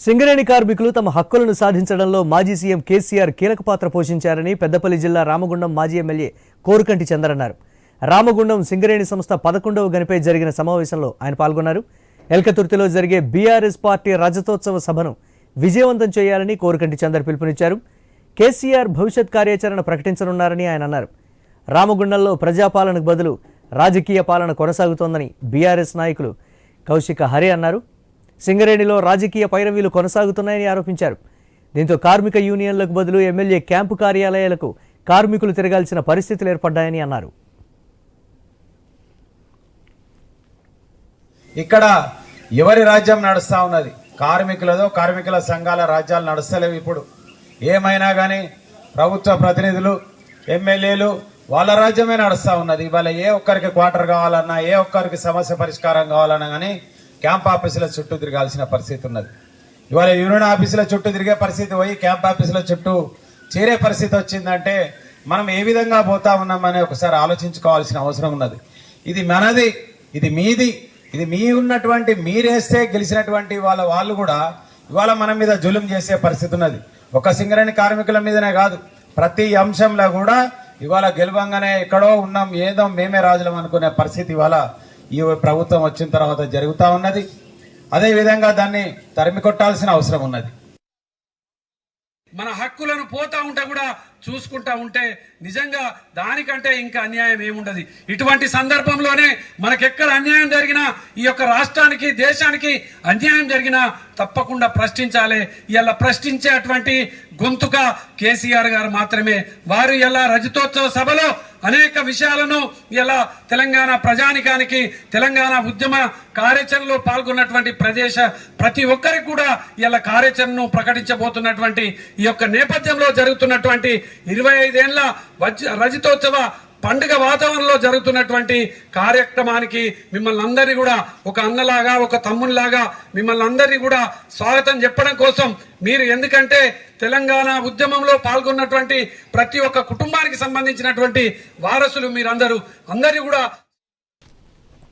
సింగరేణి కార్మికులు తమ హక్కులను సాధించడంలో మాజీ సీఎం కేసీఆర్ కీలక పాత్ర పోషించారని పెద్దపల్లి జిల్లా రామగుండం మాజీ ఎమ్మెల్యే కోరుకంటి చందర్ అన్నారు రామగుండం సింగరేణి సంస్థ పదకొండవ గనిపై జరిగిన సమావేశంలో ఆయన పాల్గొన్నారు. ఎల్కతుర్తిలో జరిగే బీఆర్ఎస్ పార్టీ రజతోత్సవ సభను విజయవంతం చేయాలని కోరుకంటి చందర్ పిలుపునిచ్చారు. కేసీఆర్ భవిష్యత్ కార్యాచరణ ప్రకటించనున్నారని ఆయన అన్నారు. రామగుండంలో ప్రజాపాలనకు బదులు రాజకీయ పాలన కొనసాగుతోందని బీఆర్ఎస్ నాయకులు కౌశిక హరి అన్నారు. సింగరేణిలో రాజకీయ పైరవీలు కొనసాగుతున్నాయని ఆరోపించారు. దీంతో కార్మిక యూనియన్లకు బదులు ఎమ్మెల్యే క్యాంపు కార్యాలయాలకు కార్మికులు తిరగాల్సిన పరిస్థితులు ఏర్పడ్డాయని అన్నారు. ఇక్కడ ఎవరి రాజ్యం నడుస్తూ ఉన్నది? కార్మికులదో కార్మికుల సంఘాల రాజ్యాలు నడుస్తలేవు ఇప్పుడు. ఏమైనా కానీ ప్రభుత్వ ప్రతినిధులు ఎమ్మెల్యేలు వాళ్ళ రాజ్యమే నడుస్తూ ఉన్నది. ఇవాళ ఏ ఒక్కరికి క్వార్టర్ కావాలన్నా ఏ ఒక్కరికి సమస్య పరిష్కారం కావాలన్నా కానీ క్యాంప్ ఆఫీసుల చుట్టూ తిరగాల్సిన పరిస్థితి ఉన్నది. ఇవాళ యూనియన్ ఆఫీసుల చుట్టూ తిరిగే పరిస్థితి పోయి క్యాంప్ ఆఫీసుల చుట్టూ చేరే పరిస్థితి వచ్చిందంటే మనం ఏ విధంగా పోతా ఉన్నామని ఒకసారి ఆలోచించుకోవాల్సిన అవసరం ఉన్నది. ఇది మనది ఇది మీది ఇది మీ ఉన్నటువంటి మీరేస్తే గెలిచినటువంటి వాళ్ళ వాళ్ళు కూడా ఇవాళ మన మీద జులుం చేసే పరిస్థితి ఉన్నది. ఒక సింగరేణి కార్మికుల మీదనే కాదు ప్రతి అంశంలో కూడా ఇవాళ గెలవంగానే ఎక్కడో ఉన్నాం ఏదో మేమే రాజులం అనుకునే పరిస్థితి ఇవాళ ఈ ప్రభుత్వం వచ్చిన తర్వాత జరుగుతూ ఉన్నది. అదేవిధంగా దాన్ని తరిమి కొట్టాల్సిన అవసరం ఉన్నది. మన హక్కులను పోతా ఉంటే కూడా చూసుకుంటా ఉంటే నిజంగా దానికంటే ఇంకా అన్యాయం ఏముండదు. ఇటువంటి సందర్భంలోనే మనకెక్కడ అన్యాయం జరిగినా ఈ యొక్క రాష్ట్రానికి దేశానికి అన్యాయం జరిగినా తప్పకుండా ప్రశ్నించాలి. ఇలా ప్రశ్నించేటువంటి గొంతుక కేసీఆర్ గారు మాత్రమే. వారు ఇలా రజతోత్సవ సభలో అనేక విషయాలను ఇలా తెలంగాణ ప్రజానికానికి తెలంగాణ ఉద్యమ కార్యాచరణలో పాల్గొన్నటువంటి ప్రదేశ ప్రతి ఒక్కరికి కూడా ఇలా కార్యాచరణను ప్రకటించబోతున్నటువంటి ఈ యొక్క నేపథ్యంలో జరుగుతున్నటువంటి ఇరవై ఐదేళ్ళ వజ్ర రజతోత్సవ పండుగ వాతావరణంలో జరుగుతున్నటువంటి కార్యక్రమానికి మిమ్మల్ని అందరినీ కూడా ఒక అన్నలాగా ఒక తమ్మునిలాగా మిమ్మల్ని అందరినీ కూడా స్వాగతం చెప్పడం కోసం మీరు ఎందుకంటే తెలంగాణ ఉద్యమంలో పాల్గొన్నటువంటి ప్రతి ఒక్క కుటుంబానికి సంబంధించినటువంటి వారసులు మీరందరూ. అందరినీ కూడా